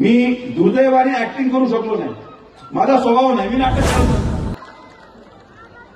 मी दुर्दैवाने ऍक्टिंग करू शकलो नाही. माझा स्वभाव नाही मी नाटक करतो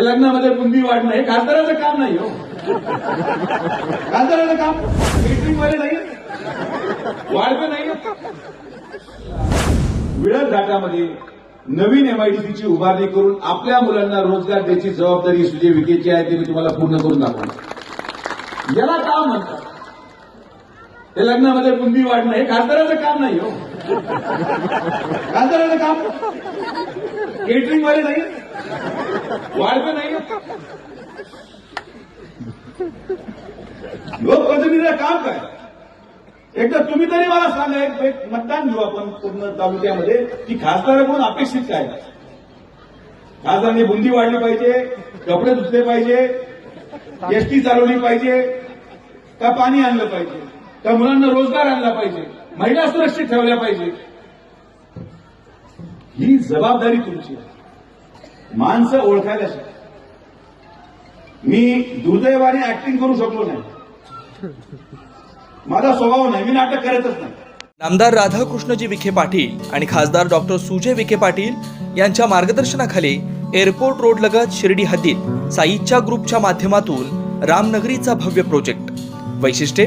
लग्नामध्ये बुंदी वाढणं हे खासदाराचं काम नाही हो. खासदाराचं काम केटरिंग वाले नाही वाढतं नाही विळद घाटामध्ये नवीन एमआयडीसीची उभारणी करून आपल्या मुलांना रोजगार द्यायची जबाबदारी सुजय विकेची आहे ते मी तुम्हाला पूर्ण करून दाखवणार याला काम म्हणतात? हे लग्नामध्ये बुंदी वाढणं हे खासदाराचं काम नाही हो. खासदाराचं काम? केटरिंग वाले नाही? वाढत नाही? लोकप्रतिनिधीला काम काय? एकदा तुम्ही तरी मला सांगा एक मतदान घेऊ आपण पूर्ण तालुक्यामध्ये. की खासदाराकडून अपेक्षित काय? खासदारांनी बुंदी वाढली पाहिजे कपडे धुतले पाहिजे एसटी चालवली पाहिजे का पाणी आणलं पाहिजे? त्या मुलांना रोजगार आणला पाहिजे. महिला सुरक्षित ठेवल्या पाहिजे. ही जबाबदारी तुमची आहे. माणसं ओळखायला शिका. मी दुर्दैवाने ऍक्टिंग करू शकलो नाही. माझा स्वभाव नाही. मी नाटक करतच नाही. नामदार राधाकृष्णजी विखे पाटील आणि खासदार डॉक्टर सुजय विखे पाटील यांच्या मार्गदर्शनाखाली एअरपोर्ट रोड लगत शिर्डी हद्दीत साईच्या ग्रुपच्या माध्यमातून रामनगरीचा भव्य प्रोजेक्ट. वैशिष्ट्ये?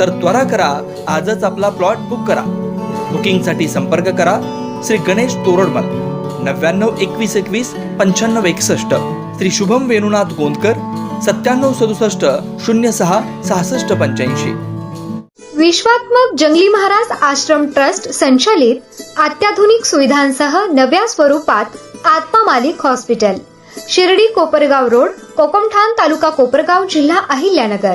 तर त्वरा करा आजच आपला प्लॉट बुक करा. बुकिंगसाठी संपर्क करा श्री गणेश तोरडमल नव्याण्णव एकवीस एकवीस पंच्याण्णव एकसष्ट श्री शुभम वेणुनाथ गोंदकर सत्त्याण्णव सदुसष्ट शून्य सहा सहासष्ट पंच्याऐंशी. विश्वात्मक जंगली महाराज आश्रम ट्रस्ट संचालित अत्याधुनिक सुविधांसह नव्या स्वरूपात आत्मा मालिक हॉस्पिटल शिर्डी कोपरगाव रोड कोकमठाण तालुका कोपरगाव जिल्हा अहिल्यानगर.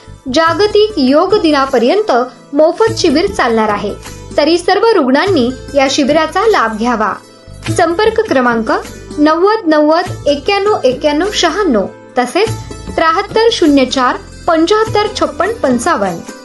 जागतिक योग दिनापर्यंत मोफत शिबिर चालणार आहे. तरी सर्व रुग्णांनी या शिबिराचा लाभ घ्यावा. संपर्क क्रमांक नव्वद नव्वद एक्क्याण्णव एक्क्याण्णव शहाण्णव तसेच त्र्याहत्तर शून्य चार पंच्याहत्तर छप्पन पंचावन्न.